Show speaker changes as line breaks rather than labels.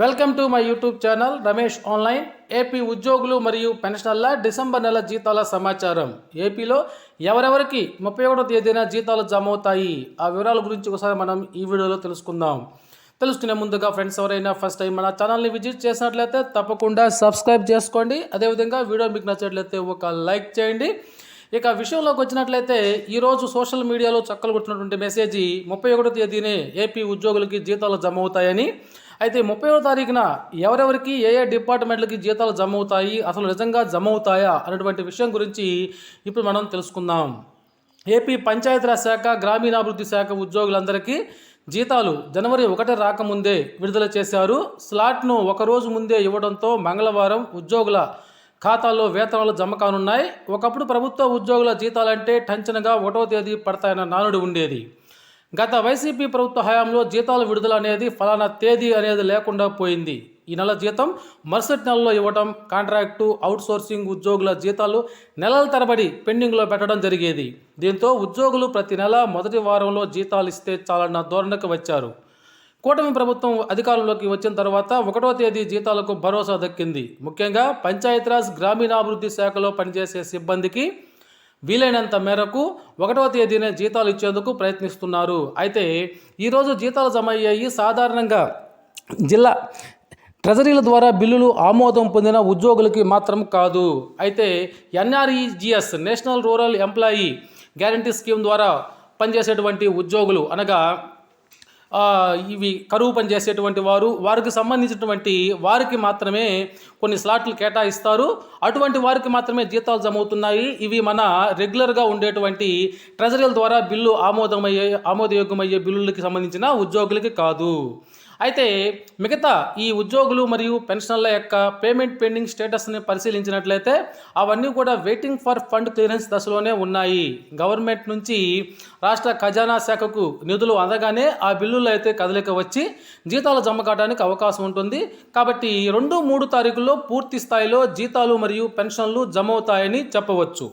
Welcome to my YouTube channel Ramesh online. AP ఉద్యోగులు మరియు పెన్షనర్ల December నెల జీతాల సమాచారం. ఏపీలో ఎవరెవరికి ముప్పై ఒకటో తేదీన జీతాలు జమ అవుతాయి ఆ వివరాల గురించి ఒకసారి మనం ఈ వీడియోలో తెలుసుకుందాం. తెలుసుకునే ముందుగా ఫ్రెండ్స్ ఎవరైనా ఫస్ట్ టైం మన ఛానల్ని విజిట్ చేసినట్లయితే తప్పకుండా సబ్స్క్రైబ్ చేసుకోండి. అదేవిధంగా వీడియో మీకు నచ్చినట్లయితే ఒక లైక్ చేయండి. ఇక విషయంలోకి వచ్చినట్లయితే ఈరోజు సోషల్ మీడియాలో చక్కలు కొట్టినటువంటి మెసేజ్ ముప్పై ఒకటో తేదీనే ఏపీ ఉద్యోగులకి జీతాలు జమ అవుతాయని అయితే ముప్పైవ తారీఖున ఎవరెవరికి ఏ ఏ డిపార్ట్మెంట్లకి జీతాలు జమ అవుతాయి అసలు నిజంగా జమ అవుతాయా అనేటువంటి విషయం గురించి ఇప్పుడు మనం తెలుసుకుందాం. ఏపీ పంచాయతీరాజ్ శాఖ గ్రామీణాభివృద్ధి శాఖ ఉద్యోగులందరికీ జీతాలు జనవరి ఒకటి రాకముందే విడుదల చేశారు. స్లాట్ను ఒకరోజు ముందే ఇవ్వడంతో మంగళవారం ఉద్యోగుల ఖాతాల్లో వేతనాలు జమ కానున్నాయి. ఒకప్పుడు ప్రభుత్వ ఉద్యోగుల జీతాలంటే టంచనగా ఒకటో తేదీ పడతాయన్న నానుడి ఉండేది. గత వైసీపీ ప్రభుత్వ హయాంలో జీతాల విడుదల అనేది ఫలానా తేదీ అనేది లేకుండా పోయింది. ఈ నెల జీతం మరుసటి నెలలో ఇవ్వటం కాంట్రాక్టు అవుట్సోర్సింగ్ ఉద్యోగుల జీతాలు నెలల తరబడి పెండింగ్లో పెట్టడం జరిగేది. దీంతో ఉద్యోగులు ప్రతి నెల మొదటి వారంలో జీతాలు ఇస్తే చాలన్న ధోరణికి వచ్చారు. కూటమి ప్రభుత్వం అధికారంలోకి వచ్చిన తర్వాత ఒకటో తేదీ జీతాలకు భరోసా దక్కింది. ముఖ్యంగా పంచాయతీరాజ్ గ్రామీణాభివృద్ధి శాఖలో పనిచేసే సిబ్బందికి వీలైనంత మేరకు ఒకటవ తేదీనే జీతాలు ఇచ్చేందుకు ప్రయత్నిస్తున్నారు. అయితే ఈరోజు జీతాలు జమ అయ్యాయి. సాధారణంగా జిల్లా ట్రెజరీల ద్వారా బిల్లులు ఆమోదం పొందిన ఉద్యోగులకి మాత్రం కాదు. అయితే NREGS national rural employee guarantee scheme ద్వారా పనిచేసేటువంటి ఉద్యోగులు అనగా ఇవి కరువు పని చేసేటువంటి వారు వారికి సంబంధించినటువంటి వారికి మాత్రమే కొన్ని స్లాట్లు కేటాయిస్తారు. అటువంటి వారికి మాత్రమే జీతాలు జమ అవుతున్నాయి ఇవి మన రెగ్యులర్గా ఉండేటువంటి ట్రెజరీల ద్వారా బిల్లు ఆమోదమయ్యే ఆమోదయోగ్యమయ్యే బిల్లులకి సంబంధించిన ఉద్యోగులకి కాదు. అయితే మిగతా ఈ ఉద్యోగులు మరియు పెన్షనర్ల యొక్క పేమెంట్ పెండింగ్ స్టేటస్ని పరిశీలించినట్లయితే అవన్నీ కూడా వెయిటింగ్ ఫర్ ఫండ్ క్లియరెన్స్ దశలోనే ఉన్నాయి. గవర్నమెంట్ నుంచి రాష్ట్ర ఖజానా శాఖకు నిధులు అందగానే ఆ బిల్లులు అయితే కదలిక వచ్చి జీతాలు జమ కావడానికి అవకాశం ఉంటుంది. కాబట్టి రెండు మూడు తారీఖుల్లో పూర్తి స్థాయిలో జీతాలు మరియు పెన్షన్లు జమ అవుతాయని చెప్పవచ్చు.